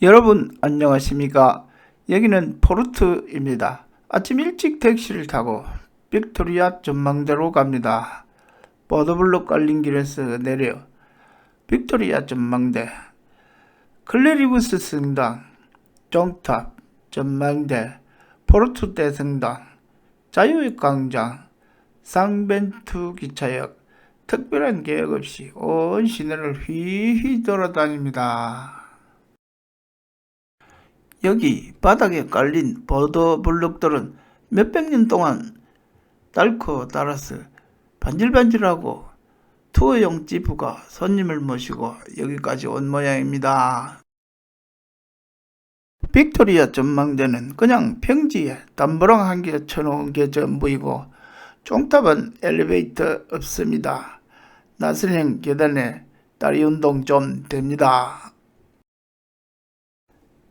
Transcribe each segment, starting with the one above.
여러분 안녕하십니까? 여기는 포르투입니다. 아침 일찍 택시를 타고 빅토리아 전망대로 갑니다. 버더블록 깔린 길에서 내려 빅토리아 전망대, 클레리브스 성당, 종탑, 전망대, 포르투 대성당, 자유광장, 상벤투 기차역, 특별한 계획 없이 온 시내를 휘휘 돌아다닙니다. 여기 바닥에 깔린 버더 블록들은 몇백 년 동안 닳고 닳아서 반질반질하고 투어용 지프가 손님을 모시고 여기까지 온 모양입니다. 빅토리아 전망대는 그냥 평지에 담벼락 한 개 쳐놓은 게 전부이고 종탑은 엘리베이터 없습니다. 나선형 계단에 다리 운동 좀 됩니다.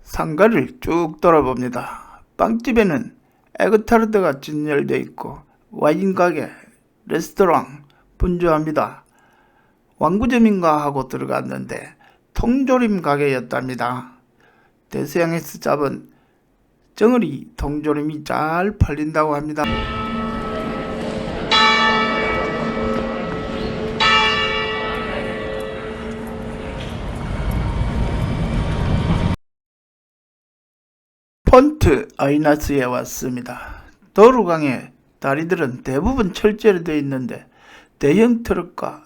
상가를 쭉 돌아봅니다. 빵집에는 에그타르트가 진열되어 있고 와인 가게, 레스토랑 분주합니다. 왕구점인가 하고 들어갔는데 통조림 가게였답니다. 대서양에서 잡은 정어리 통조림이 잘 팔린다고 합니다. 폰트 아이나스에 왔습니다. 도로강의 다리들은 대부분 철제로 되어 있는데 대형 트럭과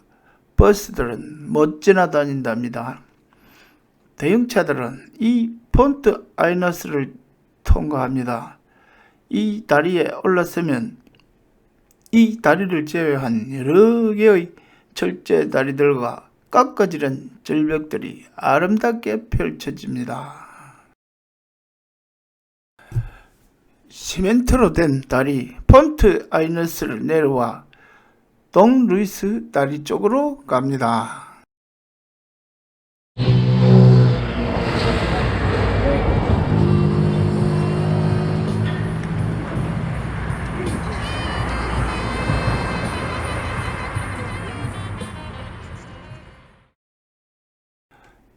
버스들은 못 지나다닌답니다. 대형차들은 이 폰트 아이너스를 통과합니다. 이 다리에 올라서면 이 다리를 제외한 여러 개의 철제 다리들과 깎아지른 절벽들이 아름답게 펼쳐집니다. 시멘트로 된 다리 폰트 아이너스를 내려와 동 루이스 다리 쪽으로 갑니다.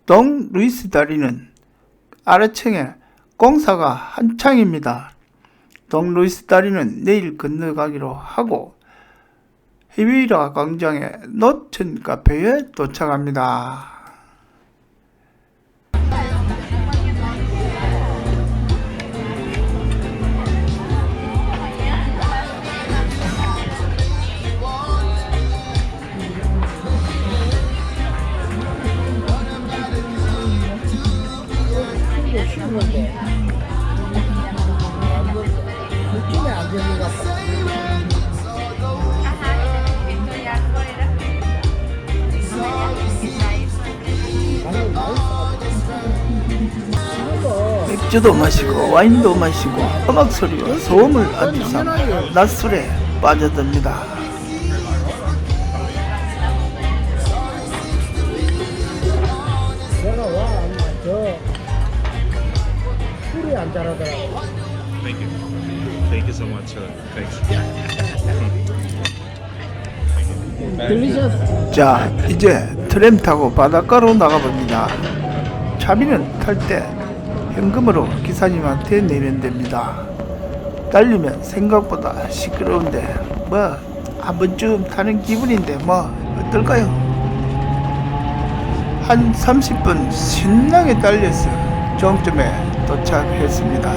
동 루이스 다리는 아래층에 공사가 한창입니다. 동 루이스 다리는 내일 건너가기로 하고 히비라 광장의 노천 카페에 도착합니다. 맥주도 마시고 와인도 마시고 음악 소리와 소음을 아주 삼 낮술에 빠져듭니다. 안. Thank you. Thank you so much. Uh, thanks. 자, 이제 트램 타고 바닷가로 나가봅니다. 차비는 탈 때 현금으로 기사님한테 내면 됩니다. 달리면 생각보다 시끄러운데 뭐 한 번쯤 타는 기분인데 뭐 어떨까요? 한 30분 신나게 달려서 정점에 도착했습니다.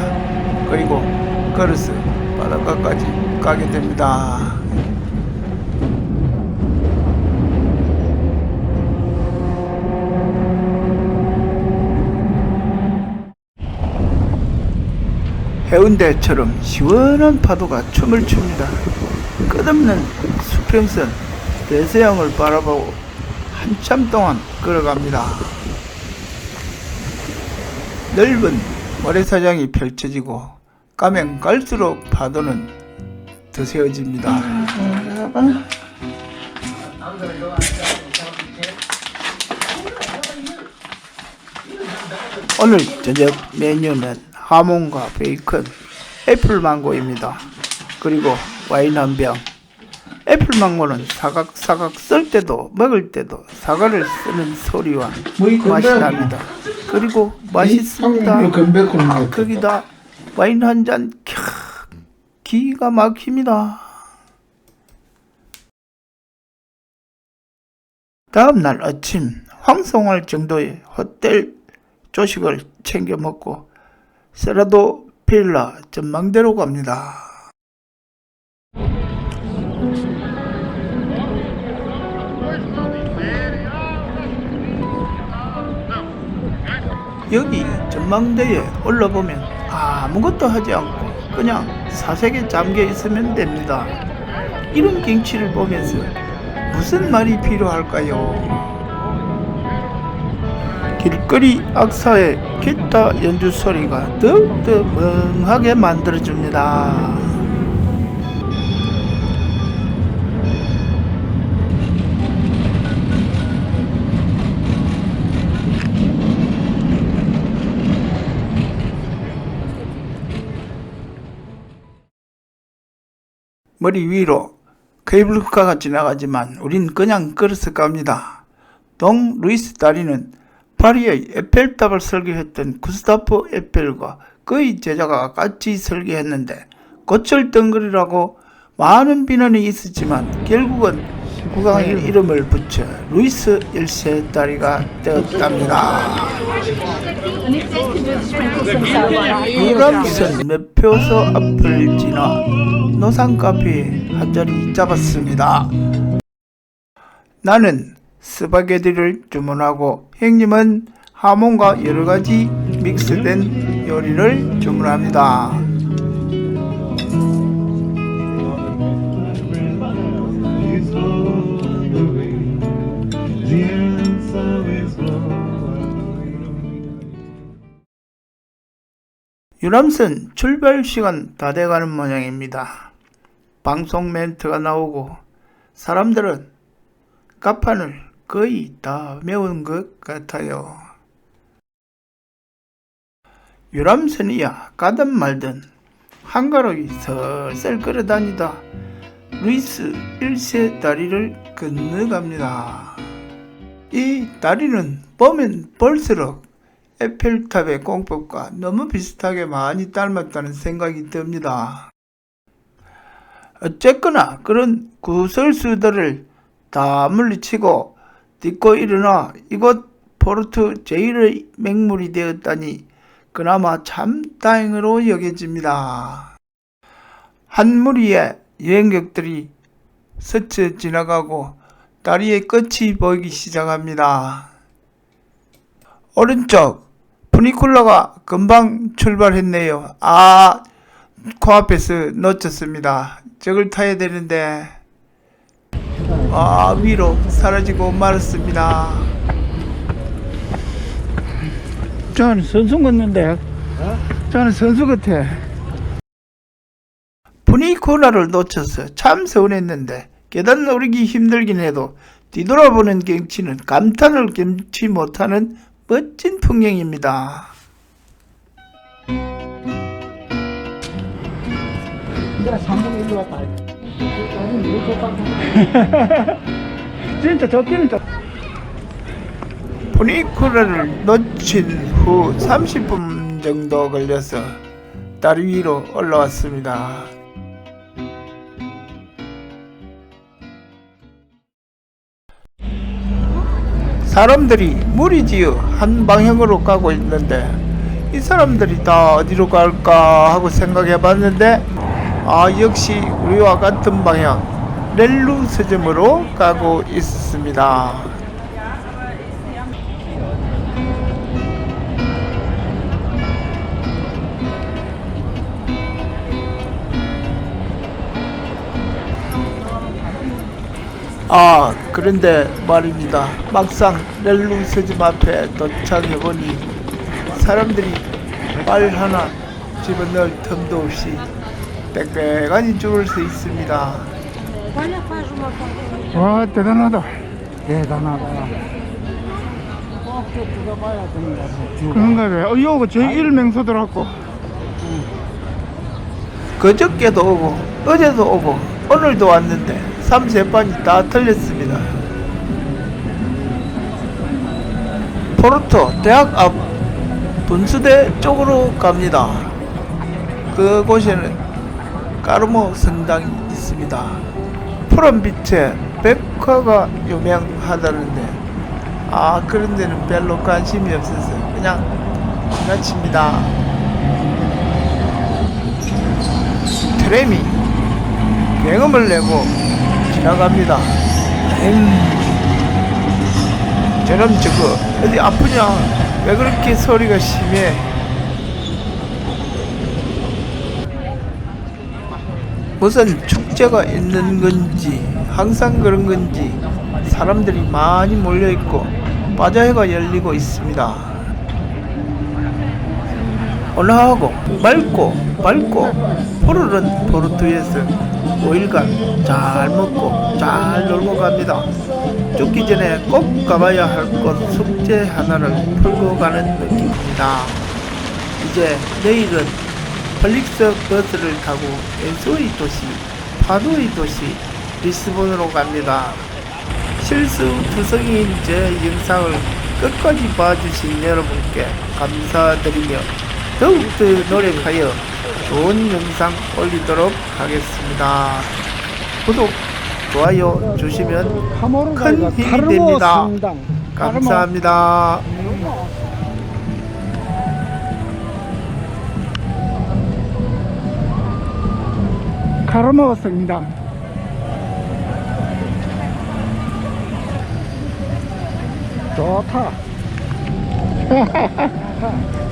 그리고 걸어서 바닷가까지 가게 됩니다. 해운대처럼 시원한 파도가 춤을 춥니다. 끝없는 수평선 대서양을 바라보고 한참 동안 걸어갑니다. 넓은 모래사장이 펼쳐지고 가면 갈수록 파도는 더 세워집니다. 오늘 저녁 메뉴는 하몬과 베이컨, 애플망고입니다. 그리고 와인 한 병. 애플망고는 사각사각 썰 때도 먹을 때도 사과를 쓰는 소리와 맛이 납니다. 그리고 맛있습니다. 거기다 와인 한 잔, 캬, 기가 막힙니다. 다음 날 아침 황송할 정도의 호텔 조식을 챙겨 먹고 세라도 빌라 전망대로 갑니다. 여기 전망대에 올라보면 아무것도 하지 않고 그냥 사색에 잠겨 있으면 됩니다. 이런 경치를 보면서 무슨 말이 필요할까요? 길거리 악사의 기타 연주 소리가 더욱더 멍하게 만들어줍니다. 머리 위로 케이블카가 지나가지만 우린 그냥 걸어서 갑니다. 동 루이스 다리는 파리의 에펠탑을 설계했던 구스타프 에펠과 그의 제자가 같이 설계했는데 고철덩거리라고 많은 비난이 있었지만 결국은 국왕의 이름을 붙여 루이스 1세 다리가 되었답니다. 유람선 매표소 앞을 지나 노상 카페에 한 자리 잡았습니다. 나는 스파게티를 주문하고 형님은 하몬과 여러 가지 믹스된 요리를 주문합니다. 유람선 출발 시간 다 돼가는 모양입니다. 방송 멘트가 나오고 사람들은 가판을 거의 다 메운 것 같아요. 유람선이야 가든 말든 한가롭게 설설 끌어다니다 루이스 1세 다리를 건너갑니다. 이 다리는 보면 볼수록 에펠탑의 공법과 너무 비슷하게 많이 닮았다는 생각이 듭니다. 어쨌거나 그런 구설수들을 다 물리치고 딛고 일어나 이곳 포르투 제일의 맹물이 되었다니 그나마 참 다행으로 여겨집니다. 한 무리의 여행객들이 스쳐 지나가고 다리의 끝이 보이기 시작합니다. 오른쪽 푸니쿨러가 금방 출발했네요. 아, 코앞에서 놓쳤습니다. 저걸 타야 되는데 아 위로 사라지고 말았습니다. 저는 선수 같는데 저는 선수 같아. 푸니쿨러를 놓쳐서 참 서운했는데 계단 오르기 힘들긴 해도 뒤돌아보는 경치는 감탄을 금치 못하는 멋진 풍경입니다. 이제 3분의 1 왔다. 딱 진짜 적기는 적. 푸니쿠라를 놓친 후 30분 정도 걸려서 다리 위로 올라왔습니다. 사람들이 무리지어 한 방향으로 가고 있는데 이 사람들이 다 어디로 갈까 하고 생각해 봤는데 아 역시 우리와 같은 방향 렐루 서점으로 가고 있습니다. 아 그런데 말입니다. 막상 렐루 서점 앞에 도착해보니 사람들이 말 하나 집어넣을 틈도 없이 빽빽하니 줄을 서 있습니다. 와, 대단하다. 대단하다. 그런가 봐요. 어, 요거 제1 맹소더라고. 그저께도 오고, 어제도 오고, 오늘도 왔는데, 삼세반이 다 틀렸습니다. 포르토 대학 앞 분수대 쪽으로 갑니다. 그곳에는 까르모 성당이 있습니다. 푸른 빛에 백화가 유명하다는데 아 그런 데는 별로 관심이 없어서 그냥 지나칩니다. 트램이 경음을 내고 지나갑니다. 엥. 저놈 저거 어디 아프냐? 왜 그렇게 소리가 심해? 무슨 축제가 있는 건지 항상 그런 건지 사람들이 많이 몰려 있고 바자회가 열리고 있습니다. 올라가고 맑고 맑고 푸르른 포르투에서 5일간 잘 먹고 잘 놀고 갑니다. 죽기 전에 꼭 가봐야 할 곳 숙제 하나를 풀고 가는 느낌입니다. 이제 내일은 펄릭스 버스를 타고 엔소이 도시, 파도의 도시, 리스본으로 갑니다. 실수 투성이인 제 영상을 끝까지 봐주신 여러분께 감사드리며 더욱더 노력하여 좋은 영상 올리도록 하겠습니다. 구독, 좋아요 주시면 큰 힘이 됩니다. 감사합니다. 성당. 좋다.